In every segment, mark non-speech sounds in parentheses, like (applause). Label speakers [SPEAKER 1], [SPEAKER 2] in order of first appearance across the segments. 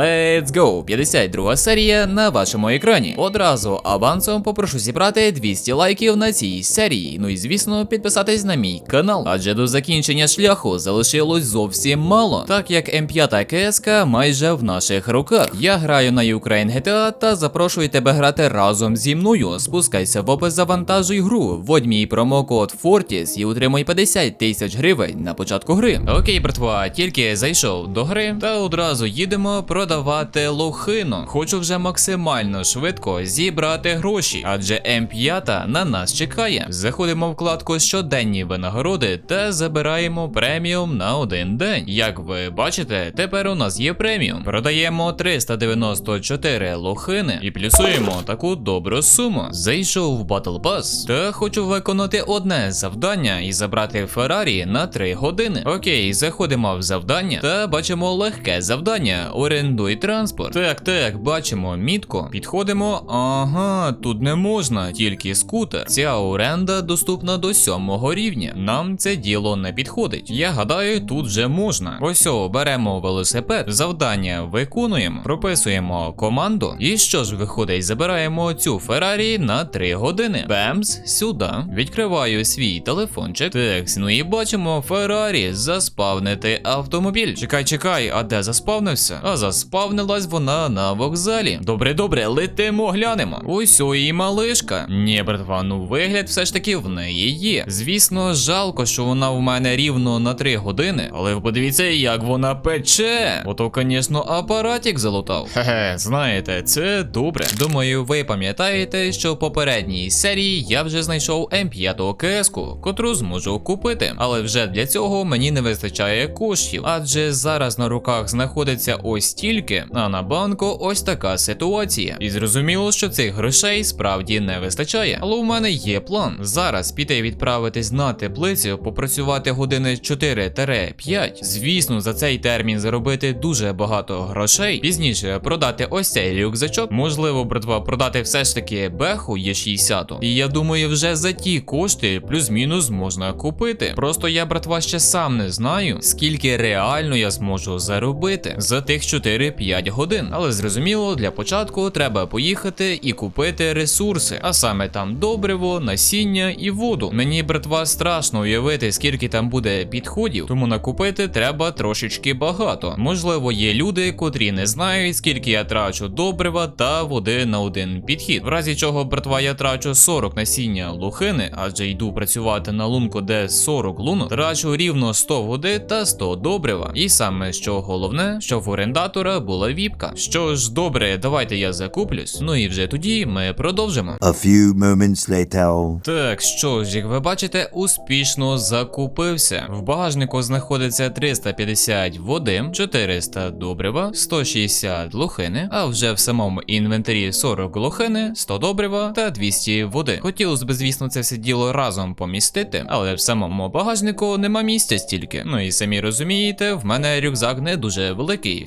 [SPEAKER 1] Let's go! 52 серія на вашому екрані. Одразу авансом попрошу зібрати 200 лайків на цій серії. Ну і звісно, підписатись на мій канал. Адже до закінчення шляху залишилось зовсім мало, так як М5 КСК майже в наших руках. Я граю на Ukraine GTA та запрошую тебе грати разом зі мною. Спускайся в опис завантажуй гру, вводь мій промокод Fortis і отримай 50 тисяч гривень на початку гри. Окей, братва, тільки зайшов до гри та одразу їдемо продавати лохину. Хочу вже максимально швидко зібрати гроші, адже М5 на нас чекає. Заходимо в вкладку щоденні винагороди та забираємо преміум на один день. Як ви бачите, тепер у нас є преміум. Продаємо 394 лохини і плюсуємо таку добру суму. Зайшов в Battle Pass та хочу виконати одне завдання і забрати Феррарі на 3 години. Окей, заходимо в завдання та бачимо легке завдання. Орендуй транспорт. Так, так, бачимо мітку. Підходимо. Ага, тут не можна, тільки скутер. Ця оренда доступна до сьомого рівня. Нам це діло не підходить. Я гадаю, тут вже можна. Ось о, беремо велосипед, завдання виконуємо, прописуємо команду. І що ж виходить, забираємо цю Феррарі на 3 години. Бемс, сюди. Відкриваю свій телефончик. Так, ну і бачимо Феррарі заспавнити автомобіль. Чекай, чекай, а де заспавнився? А заспавнилась вона на вокзалі. Добре, добре, летимо, глянемо. Ось о, і малишка. Ні, братва, ну вигляд все ж таки в неї є. Звісно, жалко, що вона в мене рівно на 3 години, але ви подивіться, як вона пече. Ото, звісно, апаратик залутав. Хе-хе, знаєте, це добре. Думаю, ви пам'ятаєте, що в попередній серії я вже знайшов М5 КС-ку, котру зможу купити. Але вже для цього мені не вистачає коштів, адже зараз на руках знаходиться ось тільки, а на банку ось така ситуація. І зрозуміло, що цих грошей справді не вистачає. Але у мене є план. Зараз піти відправитись на теплицю, попрацювати години 4-5. Звісно, за цей термін заробити дуже багато грошей. Пізніше продати ось цей рюкзачок. Можливо, братва, продати все ж таки беху є 60 І я думаю, вже за ті кошти плюс-мінус можна купити. Просто я, братва, ще сам не знаю, скільки реально я зможу заробити за тих 4-5 годин. Але зрозуміло, для початку треба поїхати і купити ресурси, а саме там добриво, насіння і воду. Мені, братва, страшно уявити, скільки там буде підходів, тому накупити треба трошечки багато. Можливо, є люди, котрі не знають, скільки я трачу добрива та води на один підхід. В разі чого, братва, я трачу 40 насіння лухини, адже йду працювати на лунку, де 40 лунок, трачу рівно 100 води та 100 добрива. І саме що головне, що в орендатора була віпка. Що ж, добре, давайте я закуплюсь. Ну і вже тоді ми продовжимо.
[SPEAKER 2] A few moments later.
[SPEAKER 1] Так, що ж, як ви бачите, успішно закупився. В багажнику знаходиться 350 води, 400 добрива, 160 лохини, а вже в самому інвентарі 40 лохини, 100 добрива та 200 води. Хотілося б, звісно, це все діло разом помістити, але в самому багажнику нема місця стільки. Ну і самі розумієте, в мене рюкзак не дуже великий,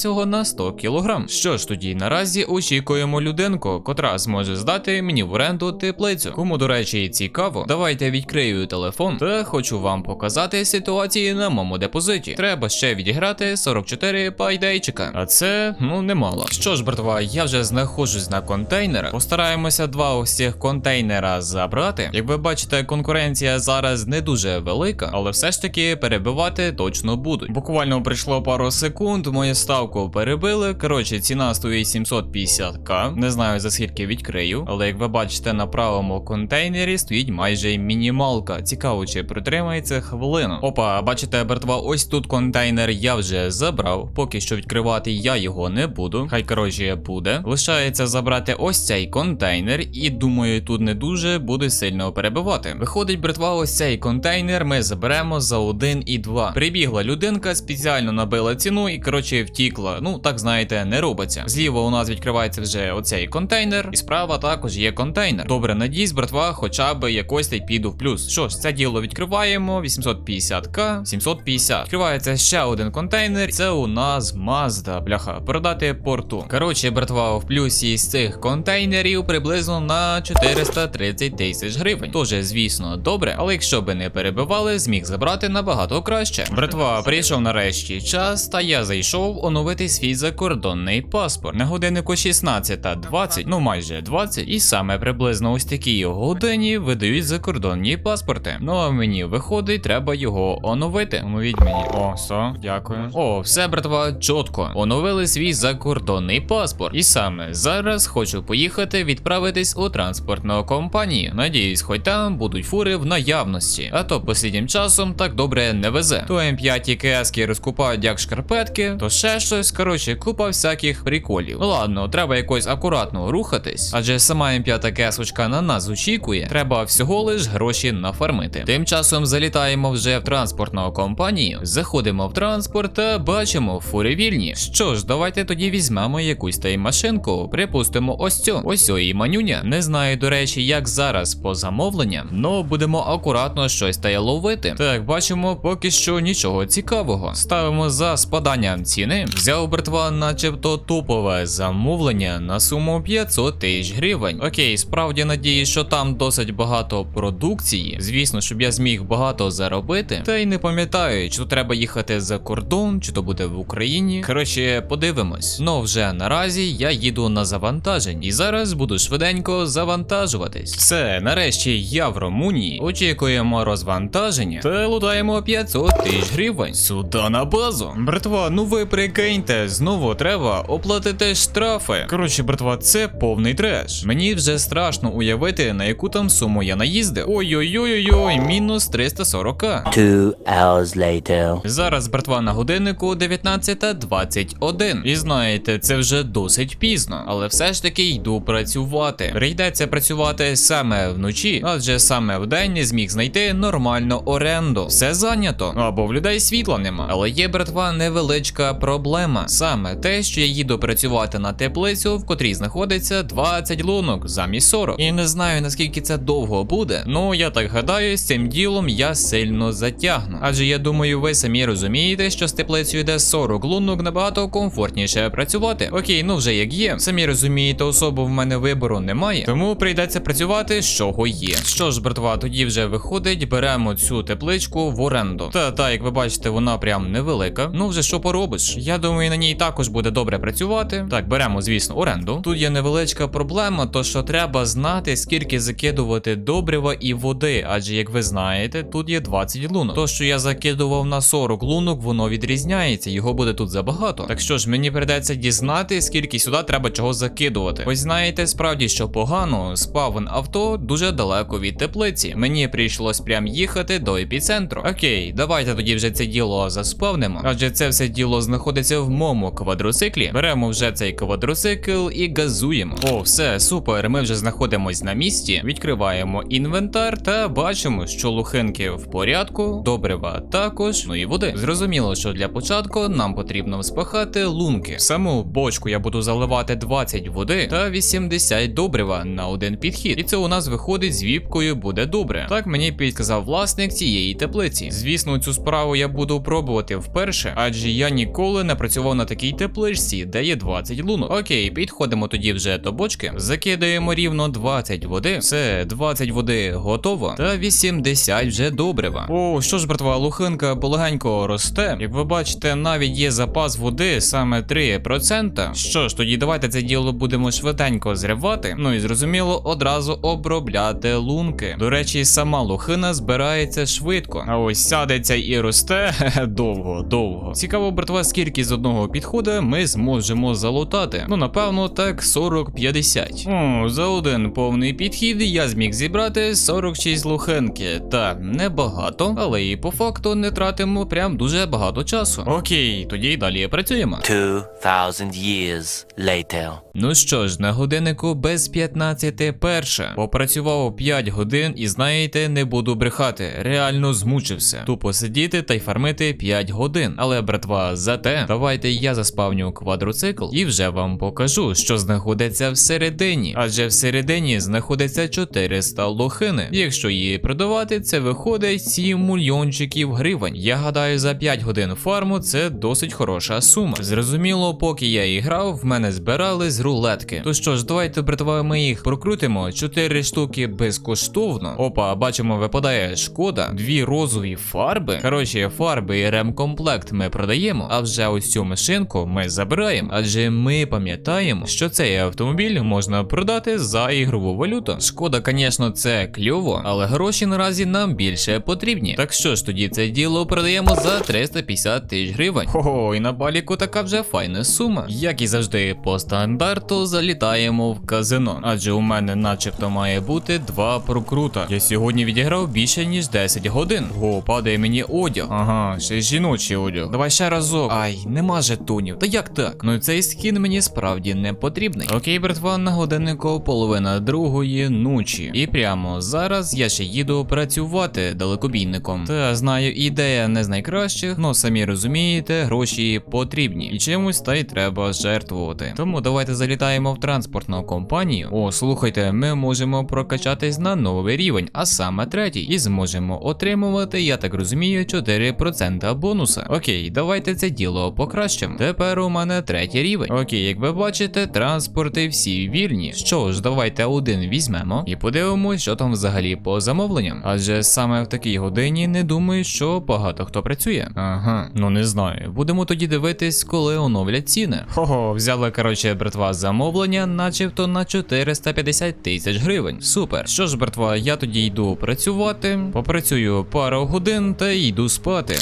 [SPEAKER 1] всього-навсього на 100 кг. Що ж тоді наразі очікуємо людинку, котра зможе здати мені в оренду теплицю. Кому, до речі, цікаво, давайте відкрию телефон та хочу вам показати ситуації на моєму депозиті. Треба ще відіграти 44 пайдейчика, а це ну немало. Що ж, братва, я вже знаходжусь на контейнерах. Постараємося два цих контейнера забрати. Як ви бачите, конкуренція зараз не дуже велика, але все ж таки перебивати точно будуть. Буквально прийшло пару секунд, мою ставку перебили. Коротше, ціна стоїть 750к. Не знаю за скільки відкрию, але як ви бачите, на правому контейнері стоїть майже мінімалка. Цікаво, чи притримається хвилину. Опа, бачите, братва, ось тут контейнер я вже забрав. Поки що відкривати я його не буду. Хай коротше буде. Лишається забрати ось цей контейнер, і думаю, тут не дуже буде сильно перебивати. Виходить, братва, ось цей контейнер ми заберемо за 1 і 2. Прибігла людинка, спеціально набила ціну і коротше втікла. Ну так знаєте, не робиться. Зліва у нас відкривається вже оцей контейнер, і справа також є контейнер. Добре, надіюсь, братва, хоча б якось та й піду в плюс. Що ж, це діло відкриваємо. 850к, 750. Відкривається ще один контейнер. Це у нас Mazda, бляха, продати порту. Коротше, братва, в плюсі з цих контейнерів приблизно на 430 тисяч гривень. Тоже, звісно, добре, але якщо би не перебивали, зміг забрати набагато краще. Братва, прийшов нарешті час, та я зайшов оновити оновити свій закордонний паспорт. На годиннику 16.20, ну майже 20, і саме приблизно ось такій годині видають закордонні паспорти. Ну а мені виходить, треба його оновити. Оновіть мені. О, все, дякую. О, все, братва, чітко. Оновили свій закордонний паспорт. І саме зараз хочу поїхати відправитись у транспортну компанію. Надіюсь, хоч там будуть фури в наявності. А то посліднім часом так добре не везе. То М5 і КСки розкупають як шкарпетки, то ще щось. Коротше, купа всяких приколів. Ладно, треба якось акуратно рухатись, адже сама М5 кесочка на нас очікує. Треба всього лиш гроші нафармити. Тим часом залітаємо вже в транспортну компанію, заходимо в транспорт та бачимо фури вільні. Що ж, давайте тоді візьмемо якусь та й машинку. Припустимо, ось цю. Ось і манюня. Не знаю, до речі, як зараз по замовленням, но будемо акуратно щось та й ловити. Так, бачимо, поки що нічого цікавого. Ставимо за спаданням ціни. Взяв братва, начебто топове замовлення на суму 500 тисяч гривень. Окей, справді надіюсь, що там досить багато продукції. Звісно, щоб я зміг багато заробити. Та й не пам'ятаю, чи то треба їхати за кордон, чи то буде в Україні. Коротше, подивимось. Ну вже наразі я їду на завантажень, і зараз буду швиденько завантажуватись. Все, нарешті я в Румунії. Очікуємо розвантаження та лутаємо 500 тисяч гривень. Сюди на базу. Братва, ну ви прикиньте, знову треба оплатити штрафи. Коротше, братва, це повний треш. Мені вже страшно уявити, на яку там суму я наїздив. Ой-ой-ой-ой, мінус 340.
[SPEAKER 2] Two hours later.
[SPEAKER 1] Зараз братва на годиннику 19.21. І знаєте, це вже досить пізно, але все ж таки йду працювати. Прийдеться працювати саме вночі, адже саме вдень не зміг знайти нормальну оренду. Все зайнято, або в людей світла нема. Але є, братва, невеличка проблема. Саме те, що я їду працювати на теплицю, в котрій знаходиться 20 лунок замість 40. І не знаю наскільки це довго буде. Ну я так гадаю, з цим ділом я сильно затягну. Адже я думаю, ви самі розумієте, що з теплицею йде 40 лунок набагато комфортніше працювати. Окей, ну вже як є. Самі розумієте, особо в мене вибору немає, тому прийдеться працювати з чого є. Що ж, братва, тоді вже виходить, беремо цю тепличку в оренду. Та та, як ви бачите, вона прям невелика. Ну вже що поробиш? Я думаю, на ній також буде добре працювати. Так, беремо, звісно, оренду. Тут є невеличка проблема, то що треба знати, скільки закидувати добрива і води. Адже, як ви знаєте, тут є 20 лунок. То, що я закидував на 40 лунок, воно відрізняється, його буде тут забагато. Так що ж, мені придеться дізнати, скільки сюди треба чого закидувати. Ось знаєте, справді, що погано, спавн авто дуже далеко від теплиці. Мені прийшлось прям їхати до епіцентру. Окей, давайте тоді вже це діло заспавнимо. Адже це все діло знаходиться в моєму квадроциклі. Беремо вже цей квадроцикл і газуємо. О, все, супер. Ми вже знаходимось на місці. Відкриваємо інвентар та бачимо, що лухинки в порядку, добрива також, ну і води. Зрозуміло, що для початку нам потрібно спахати лунки. В саму бочку я буду заливати 20 води та 80 добрива на один підхід. І це у нас виходить з віпкою буде добре. Так мені підказав власник цієї теплиці. Звісно, цю справу я буду пробувати вперше, адже я ніколи не працював на такій тепличці, де є 20 лунок. Окей, підходимо тоді вже до бочки, закидаємо рівно 20 води. Все, 20 води готово. Та 80 вже добрива. О, що ж, братва, лухинка полегенько росте. Як ви бачите, навіть є запас води саме 3%. Що ж, тоді давайте це діло будемо швиденько зривати. Ну і зрозуміло, одразу обробляти лунки. До речі, сама лухина збирається швидко. А ось сядеться і росте (laughs) довго, довго. Цікаво, братва, скільки з одного підходу ми зможемо залутати. Ну, напевно, так 40-50. О, за один повний підхід я зміг зібрати 46 лухинки. Та небагато, але і по факту не тратимо прям дуже багато часу. Окей, тоді й далі працюємо.
[SPEAKER 2] Two thousand years later.
[SPEAKER 1] Ну що ж, на годиннику без 15 перша. Попрацював 5 годин і знаєте, не буду брехати. Реально змучився. Тупо сидіти та й фармити 5 годин. Але, братва, зате давайте я заспавню квадроцикл і вже вам покажу, що знаходиться всередині. Адже всередині знаходиться 400 лохини. Якщо її продавати, це виходить 7 мільйончиків гривень. Я гадаю, за 5 годин фарму це досить хороша сума. Зрозуміло, поки я і грав, в мене збирались рулетки. То що ж, давайте, братва, ми їх прокрутимо. 4 штуки безкоштовно. Опа, бачимо, випадає шкода, дві розові фарби. Коротше, фарби і ремкомплект ми продаємо. А вже ось цю машинку ми забираємо, адже ми пам'ятаємо, що цей автомобіль можна продати за ігрову валюту. Шкода, звісно, це кльово, але гроші наразі нам більше потрібні. Так що ж тоді це діло продаємо за 350 тисяч гривень. Хо, і на баліку така вже файна сума. Як і завжди, по стандарту залітаємо в казино, адже у мене, начебто, має бути два прокрута. Я сьогодні відіграв більше ніж 10 годин. О, падає мені одяг. Ага, ще жіночий одяг. Давай ще разок. Ай, нема жетонів. Та як так? Ну цей скін мені справді не потрібний. Окей, братва, на годиннику половина другої ночі. І прямо зараз я ще їду працювати далекобійником. Та знаю, ідея не з найкращих, но самі розумієте, гроші потрібні. І чимось та й треба жертвувати. Тому давайте залітаємо в транспортну компанію. О, слухайте, ми можемо прокачатись на новий рівень, а саме третій, і зможемо отримувати, я так розумію, 4% бонуса. Окей, давайте це діло покращимо. Тепер у мене третій рівень. Окей, як ви бачите, транспорти всі вільні. Що ж, давайте один візьмемо і подивимось, що там взагалі по замовленням. Адже саме в такій годині не думаю, що багато хто працює. Ага, ну не знаю. Будемо тоді дивитись, коли оновлять ціни. Хо-хо, взяли, коротше, братва, замовлення, начебто на 450 тисяч гривень. Супер. Що ж, братва, я тоді йду працювати, попрацюю пару годин та йду спати.